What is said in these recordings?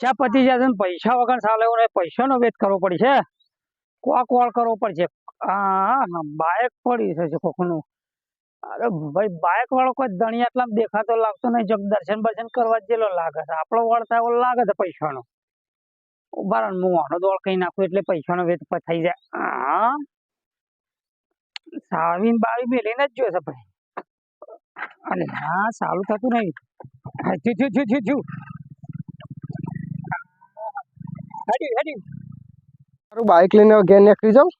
ચા પતી જશે ને પૈસા વગર ચાલે એવું પૈસાનો વેત કરવો પડશે કોક વળ કરવો પડશે. હા બાઇક પડી છે કોકનું. અરે ભાઈ બાઇક વાળો કોઈ દણિયા એટલા દેખાતો લાગતો નહીં. જગ દર્શન બર્શન કરવા જેલો લાગે છે. આપણો વળ થાય એવો લાગે છે પૈસાનો. ને, હું આનો દોડ કઈ નાખું એટલે પૈસાનો પ- થઈ જાય. હા સાવીન બાવી મેલીને જ જોશે ભાઈ. અરે હા સારું થતું નહીં. થયું થયું થયું થયું થયું મારું બાઇક લઈને ઘેર નીકળી જાઉં.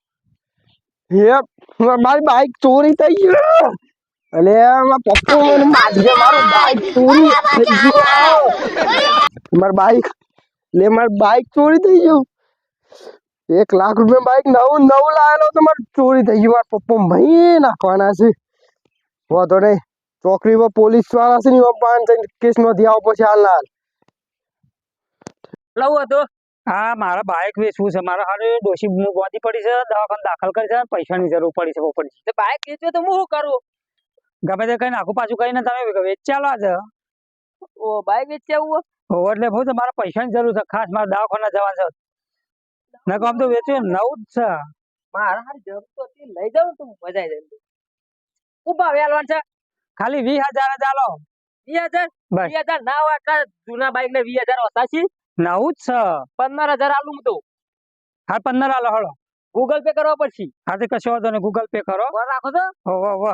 મારી બાઇક ચોરી થઈ ગયું અલે પપ્પા મને મારી બાઇક ચોરી થઈ ગયું. લે, મારી બાઇક ચોરી થઈ ગયું. એક લાખ રૂપિયા બાઇક નવું નવું લાવેલો તો મારે ચોરી થઈ ગયું. મારા પપ્પા ભાઈ નાખવાના છે. વાંધો નહીં. ચોકડી પર પોલીસવાળા છે ને પાંચ કેસ નોંધી આવો પછી હાલ હાલ. લઉં હતું હા મારા બાઇક વેચવું છે. મારા હારે ડોશી હું પડી છે દવાખાને દાખલ કરી છે પૈસાની જરૂર પડી છે પોપટજી તો બાઇક વેચ્યો તો હું શું કરું? ગમે તે કઈ નાખું પાછું કઈ ને તમે વેચાલો છે ઓ બાઇક વેચ્યા આવું હો? એટલે હું મારા પૈસાની જરૂર છે. ખાસ મારા દવાખાના જવાનું છે. નકર આમ તો વેચ્યું નવું જ છે. મારા હારે જરૂર તો લઈ જાઉં તો મજા આવી જાય. ઊભા વેલવાન છે? ખાલી વીસ હજાર જ આલો. વીસ હજાર. વીસ હજાર ના હોય જૂના બાઇક ને વીસ હજાર ઓછા છે? નવું જ છે. પંદર હજાર આલું હું તો હા પંદર આલો હળો ગૂગલ પે કરવા પડશે. હા તે કશો વાંધો નહીં ગૂગલ પે કરો. રાખો તો હો હો હો.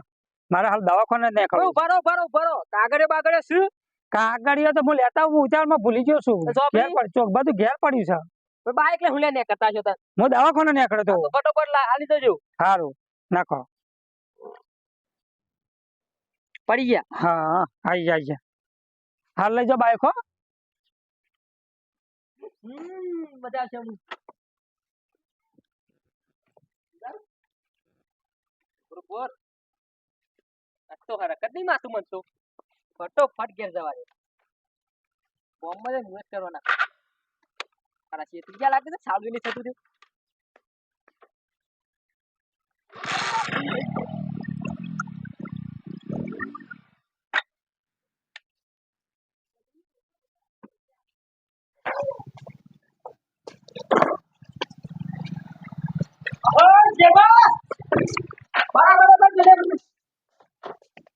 મારે હાલ દવાખાને નહીં કરો ભરો ભરો ભરો કાગળે બાગળે શું? કાગળિયો તો હું લેતા હું ઉતાવળમાં ભૂલી ગયો છું? ઘેર પડ ચોક બધું ઘેર પડ્યું છે. બાઇક લે હું લે ને કરતા છો તાર હું દવાખાને નીકળ્યો તો ફટોફટ હાલી જજો સારું નાખો. પડી ગયા. હા જાય છે હાલ લઈ જાઓ બાઈક હો. હમ મજા છે. બરોબર? તો હરકત નહીં માથું મનતો ફટોફટ ઘેર જવા દે. જઈને ઇન્વેસ્ટ કરવાના તારા શેતી ક્યાં લાગે છે? સાલું નહીં થતું થયું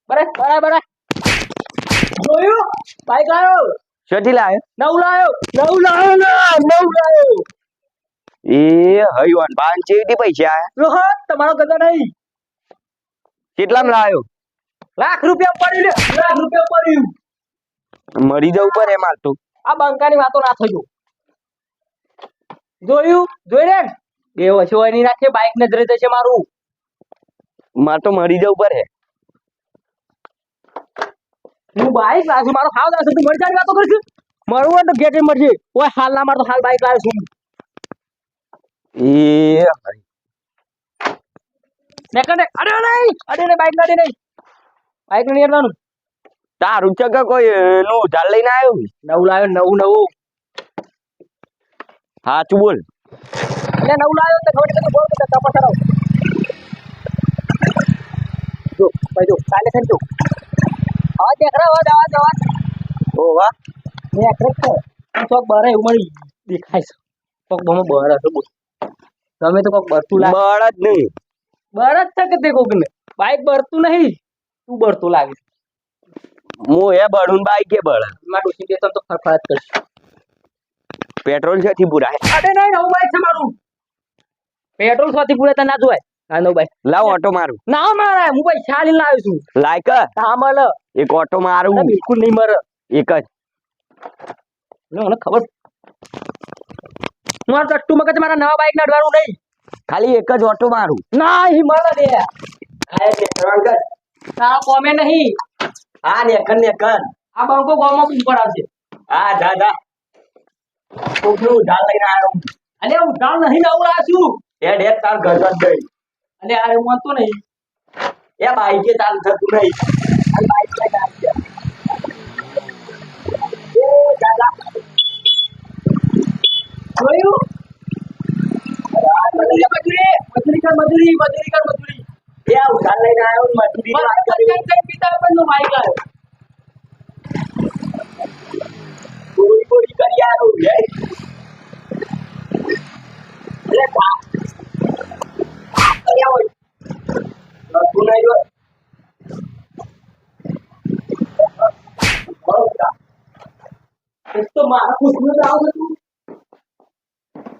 બરાબર? જોયું? બાઈક લાવ્યો શેઠી નવું લાવ્યો નવ લાયો નવ લાયો. એ હઈવાન પાંચ ચેટી પૈસા આયા તમારો ગધો નહીં. કેટલામાં લાયો? લાખ રૂપિયા પડ્યું લાખ રૂપિયા પડ્યું મરી જવું પડે એમાં તો. આ બંકાની વાતો ના થયો જોયું? જોઈ રે બે હોય નહીં રાખે બાઈક નજરે જશે મારું. માર તો મરી જવું પડે. હું બાઈક લાવ્યો મારો હાલ દાસ તું મરી જાય વાતો કરીશ મરવું હોય તો ગેટે મરજે ઓય, હાલ ના મારતો હાલ બાઈક લાવે છું. એ નેકને અરે નહીં અરે નહીં બાઈક લાડે નહીં. બાઈક નહીં હેરવાનું તારું ચકા કોઈ નું ઝાડ લઈને આવ્યો? નવું લાવ્યો નવું નવું. સાચું બોલ. એટલે નવું લાવ્યો તો ખબર નથી બોલ તો તપાસ કરાવ. જો ભાઈ જો કાલે થઈ જો. હા દેખ રહ્યા હો દવા દવા ઓ વાહ. મેં આખરે તો ચોક બહાર એવું દેખાય છે ચોક બહુ બહાર હશે બોલ. ગમે તો કોક બરતું લાગે. બળ જ નહીં. જ છે કે તે કોક ને બાઈક બરતું નહીં. તું બરતું લાગે. હું એ બળું બાઈક એ બળ. માં ડોસી દેતો તો ફરફરાટ કરશે. પેટ્રોલ છે થી અરે નહીં નવું બાઈક છે મારું. પેટ્રોલ સ્વાથી પૂરે ના જોવાય. આ નવું લાવ ઓટો મારું. ના મારા હું પૈસા લઈને લાવ્યો છું. લાયક? ના મળે. એક ઓટો મારું. બિલકુલ નહીં મળે. એક જ. ને મને ખબર. હું આ ટટ્ટુ મગજ મારા નવા બાઈક નડવાનું નહીં. ખાલી એક જ ઓટો મારું. ના ઈ મળે દે ત્રણ તારા કોમે નહીં. હા ને કન ને કન આ બંકો ગામમાં ઉપર આવશે. હા જા જા. તો લઈને આવ્યો અલે હું ગામ નહીં લાવું લાવ્યો છું. હેડ હેડ તાર જ ગઈ. અને આ એવું હતું નહીં. એ બાઈકે ચાલુ થતું નહીં. જોયું? મજૂરી મજૂરી. કર, મજૂરી મજૂરી કર, મજૂરી. એ ઝાડ લઈને આવ્યો મજૂરી મારા વાત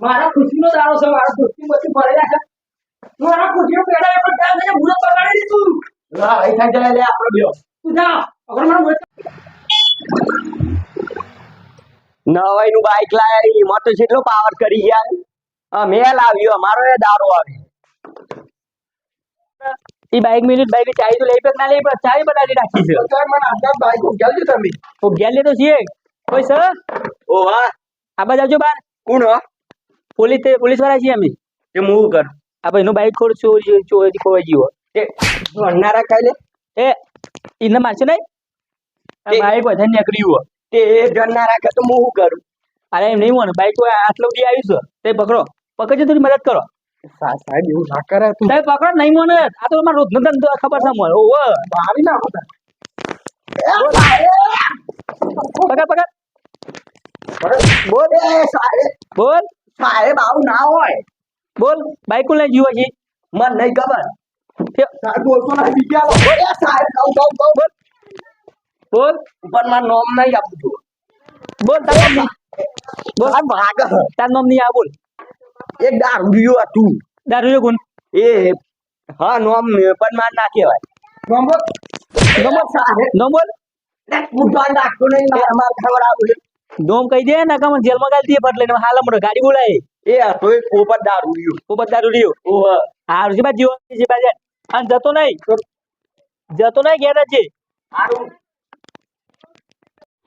મારા ખુશીનો દાડો છે મારા ખુશી પછી ભરે છે મારા ખુશીનો પેડા એ પણ ત્યાં જઈને ભૂલો પકડી દીધું લા અહીં થાય જાય લે આપણે બેઓ તું જા અગર મને નવાઈ નું બાઈક લાયા એમાં તો કેટલો પાવર કરી યાર અમે લાવ્યો અમારો એ દારો આવે. એ બાઈક મિનિટ બાઈક ચાવી તો લઈ પેક ના લઈ પણ ચાવી બનાવી રાખી છે. સર મને આટલા બાઈક ઉગ્યા છો તમે. ગેલ લે તો છીએ કોઈ સર ઓ વાહ આ બાજુ આવજો બાર કોણ હો? પોલીસ પોલીસવાળા છીએ અમે? તે મૂવ કર આ ભાઈ નું બાઈક ખોડ ચોરી ચોરી ખોવાઈ ગયો. એ ભણનારા ખાઈ લે એ ઇને મારશે નહીં? આ વધારે નીકળ્યું. તે ભણનારા રાખે તો મૂવ કરું અરે એમ નહીં મને બાઈક આટલો બી આવ્યું છે. તે પકડો. પકડજો થોડી મદદ કરો. સાહેબ એવું ના કરે તું. સાહેબ પકડો નહીં મને આ તો તમારો રોજનો ધંધો ખબર છે મને ઓવે મારી ના હોતા. પકડ પકડ. બોલ. બોલ. સાહેબ આવું ના હોય. બોલ બાઈક લઈ જીવો છે મન નહીં ખબર. બોલ. બોલ. બોલ. પણ મારું નામ નહીં આપું છું. બોલ નહીં. બોલ. ભાગ. તાર નામ નહીં આ બોલ. એક દારૂડિયો હતું. દારૂ જો ગુણ એ હા નોમ પણ માર ના કહેવાય. નોમ બોલ. નોમ સાહેબ. નોમ બોલ. ને નાખતો નહીં માર માર ખબર આવું નોમ કહી દે ને કામ જેલમાં ગાલી દે ફટ લઈને હાલ મોટો ગાડી બોલાય એ હતો એક પોપટ દારૂડિયો ઉપર દારૂ રહ્યો ઓહ હા ઋષિ બાદ જીવો ઋષિ બાદ અને જતો નહીં જતો નહીં ઘેર જ છે સારું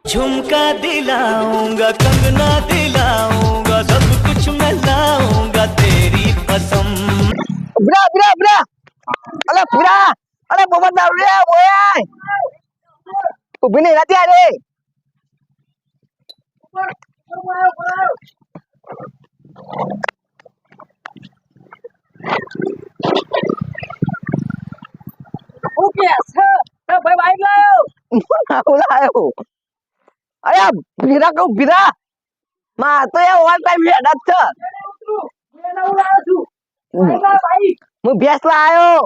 झुमका दिलाऊंगा कंगना दिलाऊंगा सब कुछ मैं लाऊंगा तेरी कसम બરા બરા બરા અલે પુરા અલે પોપટ દારૂડિયો બોય ઉભી નહીં નથી અરે લાયો અરે ભીરા કહું ભીરા માં તો એ ઓલ ટાઈમ હેડ જ છે હું ભેંસ લાયો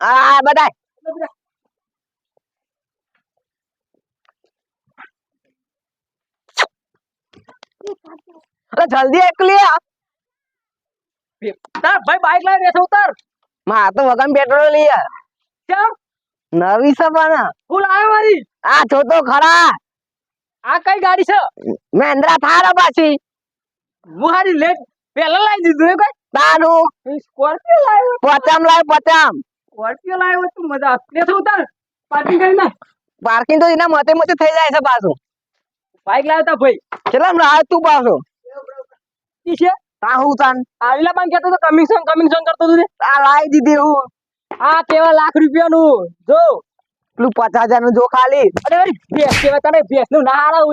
આ બધાય અરે જલ્દી એકલી આ તાર ભાઈ બાઈક લાવી બેઠો ઉતર. માં તો વગન પેટ્રોલ લઈએ કેમ? નવી છે પણ. હું લાવ્યો મારી? આ જો તો ખરા. આ કઈ ગાડી છે? મહેન્દ્રા થાર પાછી. હું હારી લેટ પેલા લાવી દીધું એ તારું. કઈ સ્કોર્પિયો લાવ્યો પચામ લાવ પચામ. સ્કોર્પિયો લાવ્યો તું મજા બેઠો ઉતાર. પાર્કિંગ કરી ના પાર્કિંગ તો એના મતે મતે થઈ જાય છે પાછું. બાઈક લાવ્યો તા ભાઈ. કેટલા રાહ તું પાછો? ઈ છે. તા હું તાન? આવીલા પણ કેતો તો કમિશન કમિશન કરતો તું આ લાવી દીધી હું. આ કેવા લાખ રૂપિયાનું? જો. પેલું પચાસ હજારનું જો ખાલી. અરે અરે ભેંસ કેવા તને ભેંસનું ના હારા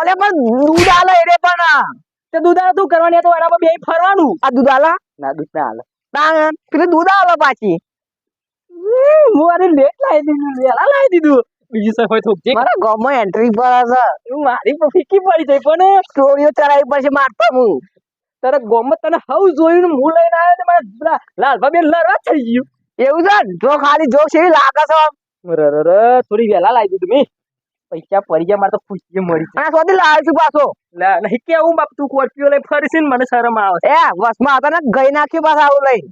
અલે પણ દૂધ આલે રે પણ તે દુધાળા તું કરવાની તો એના પર બે ફરવાનું. આ દૂધ આલા? ના દૂધ ના આલે. તાન પેલું દૂધ આલે પાછી. હું અરે લેટ લાવી દીધું વેલા લાવી દીધું. બીજી સફાઈ થોક જે મારા ગામમાં એન્ટ્રી પર છે. મારી પર ફીકી પડી જાય પણ. સ્ટોરીઓ ચડાવી પડશે મારતો હું. તારા ગામમાં તને હવ જોયું ને હું લઈને આવ્યો તો મારા લાલભા બેન લડવા થઈ ગયું. એવું છે જો ખાલી જો છે લાગે છે રરર થોડી વેલા લાવી દીધું મેં. પૈસા પડી ગયા મારે તો ખુશી મળી આ સોથી લાવ્યો છું પાછો. નહીં કેવું બાપ તું કોર્પિયો લઈ ફરીશ ને મને શરમ આવે એ વસમાં હતા ને ગઈ નાખ્યું પાછા આવું લઈ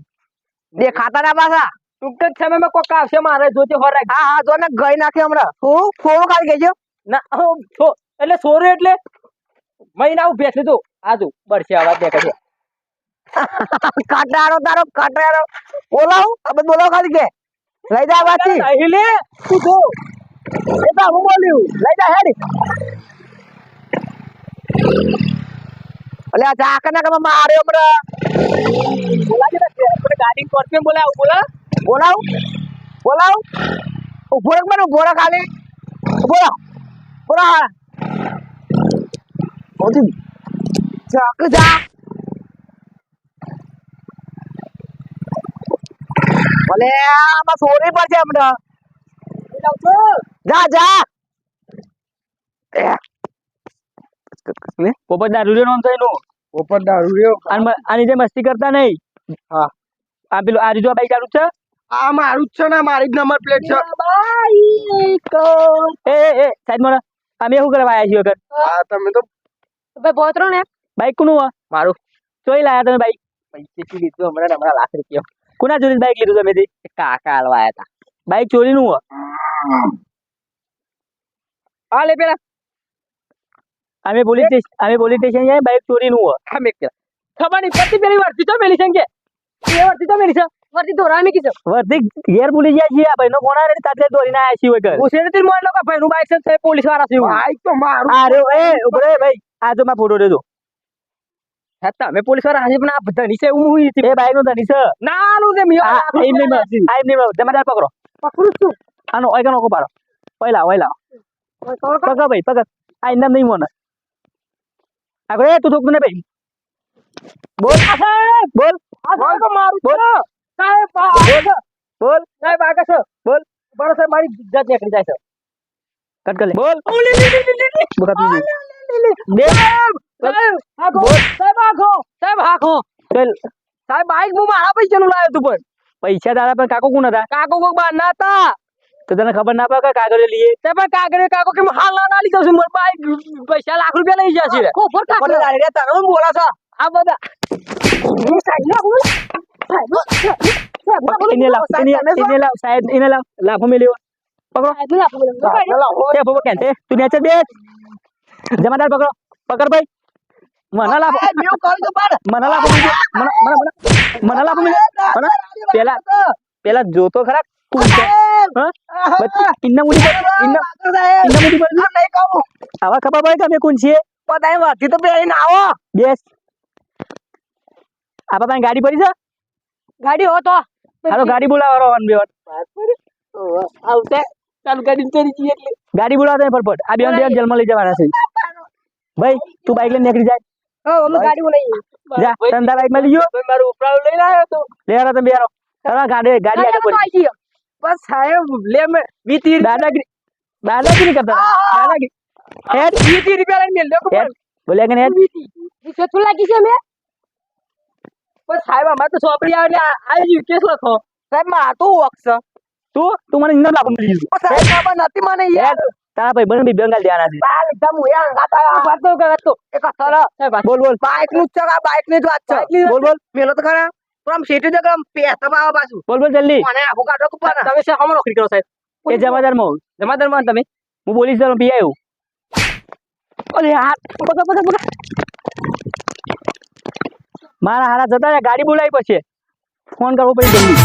દેખાતા ના પાછા. ટૂંક જ સમયમાં કોક આવશે મારે જોજે હોરાક હા હા જો ને ગઈ નાખે હમણાં. શું? થોડું ખાલી ગઈ ના એટલે સોરું એટલે મહિના હું છે લીધું આજુ બરસે આવા દેખે છે. કટારો તારો કટારો બોલાવ. અબ બોલાવ ખાલી કે. લઈ જા વાતી નહીં લે તું જો. એ તો હું બોલ્યું. લઈ જા હેડી. અલે આ જાકના ના માર્યો હમણાં. બોલાજે ને ગાડી કોર્પિયો બોલાવ બોલા. બોલાવ. બોલાવ. ઊભો રાખ મને ઊભો રાખ ખાલી. બોલો બોલો હા. ઓથી ચાક જા. ભલે આમાં સોરી પડશે હમણાં જા જા. પોપટ દારૂ નામ થાયનું ઉપર દારૂ રહ્યો આની જે મસ્તી કરતા નહીં. હા. આ પેલું આ રીજો બાઈક ચાલુ છે? આ મારું જ છે ને મારી જ નંબર પ્લેટ છે. એ એ એ સાઈડમાં અમે શું કરવા આવ્યા છીએ વગર? હા તમે તો ભાઈ બોતરો ને? બાઈક કોનું હે? મારું. ચોઈ લાયા તમે બાઈક. પૈસેથી લીધું હમણાં ને હમણાં લાખ રૂપિયા. કોના ચોરી બાઈક લીધું તમે કાકા હાલવા આવ્યા હતા બાઈક ચોરીનું હે હા લે પેલા. અમે પોલીસ સ્ટેશન અમે પોલીસ સ્ટેશન જાય બાઈક ચોરી નું હા મેં પેલા ખબર નહીં પછી પેલી વાર તો મેલી સંખ્યા એ વાર તો મેલી છે. વરતી ધોરા મી કીધું વર્ધી ઘેર ભૂલી ગયા છીએ આ ભાઈનો ફોન આવે તાત્લે દોરીને આયા છીએ ઘર ઉસેને તી મોર લોકો ભાઈ નું બાઈક છે પોલીસવાળા છે બાઈક તો મારું. અરે એ ઊભો રે ભાઈ. આ તો માં ફોટો દેજો હતા મેં પોલીસવાળા હાજર પણ આ બધા નીચે હું એ બાઈક નો ધની છે. નાનું છે મિયો. આ એમ નહીં આ એમ નહીં તમારે પકડો. પકડું છું. આનો ઓય નો પાડો પહેલા પહેલા પકડ ભાઈ પકડ. આ ઇનામ નહીં મોને. આગળ એ તું થોકતું ને ભાઈ. બોલ. બોલ. બોલ તો મારું બોલ. સાહેબ બોલ. બોલ. સાહેબ આગળ છો. બોલ. બરો સાહેબ મારી ઇજ્જત નીકળી જાય છે. કટ કર બોલ. બોલ. સાહેબ બાઈક હું મારા પૈસાનું લાવ્યો તું પણ. પૈસા તારા પર કાકો કોણ હતા? કાકો કોક બહાર ના હતા. તો તને ખબર ના પડે કાગળ લઈએ તે પણ કાગરે કાકો કે હાલ ના ના લીધો છું મારા બાઈક પૈસા લાખ રૂપિયા લઈ જશે કોફર કાકો તારો બોલા છો. આ બધા. એને લાવ એને લાવ સાહેબ એને લાવ લાફો મેલ્યો પકડો એ પકડો કેમ તે તું નેચર બે જમાદાર પકડો પકડ ભાઈ મને લાફો મને લાફો મને મને લાફો મને પેલા પેલા જોતો ખરા તું આવા ખબર પડે કે અમે કોણ છીએ તો બેસ આપા પાસે ગાડી પડી છે? ગાડી હો તો. હાલો ગાડી બોલાવો વન બે વન આવતે ચાલ ગાડી ચડી જઈએ એટલે. ગાડી બોલાવો તમે ફટફટ. આ બેન બેન જલમાં લઈ જવાના છે. ભાઈ તું બાઈક લઈને નીકળી જાય હો અમે ગાડી બોલાવી જા તંદા બાઈકમાં લીજો ભાઈ મારું ઉપરાળું લઈને આવ્યો તો લે યાર તમે બેરો. તારા ગાડી ગાડી આગળ પડી બસ સાહેબ લે મે વીતી દાદાગીરી દાદાગીરી કરતા દાદાગીરી. હેડ. વીતી રૂપિયા લઈને કે હેડ. કે હેડ. રિશ્વત શું લાગી છે મેં? બસ સાહેબ અમારે તો ચોપડી આવે એટલે આવી ગયું કેસ લખો સાહેબમાં તો વક્ષ તું તું મને ઇન્દમ લાખો મળી ગયું સાહેબ ખબર નથી મને યાર તારા ભાઈ બન બી બેંગાલ દેવાના છે. બાલ એકદમ ઉયા ગાતા વાતો કરતો એક સર બોલ બોલ. બાઈકનું છે આ બાઇકની જ વાત છે. બોલ બોલ. મેલો તો ખરા. પણ આમ સીટી દે પે તમે આવા પાછું. બોલ બોલ જલ્દી. મને આખો કાઢો કુપા તમે સે હમણાં નોકરી કરો સાહેબ? એ જમાદારમાં જમાદારમાં તમે? હું પોલીસમાં પી આવ્યો અરે હાથ પકડ પકડ પકડ મારા હારા જતા રહ્યા ગાડી બોલાવી પછી. ફોન કરવો પડી જલ્દી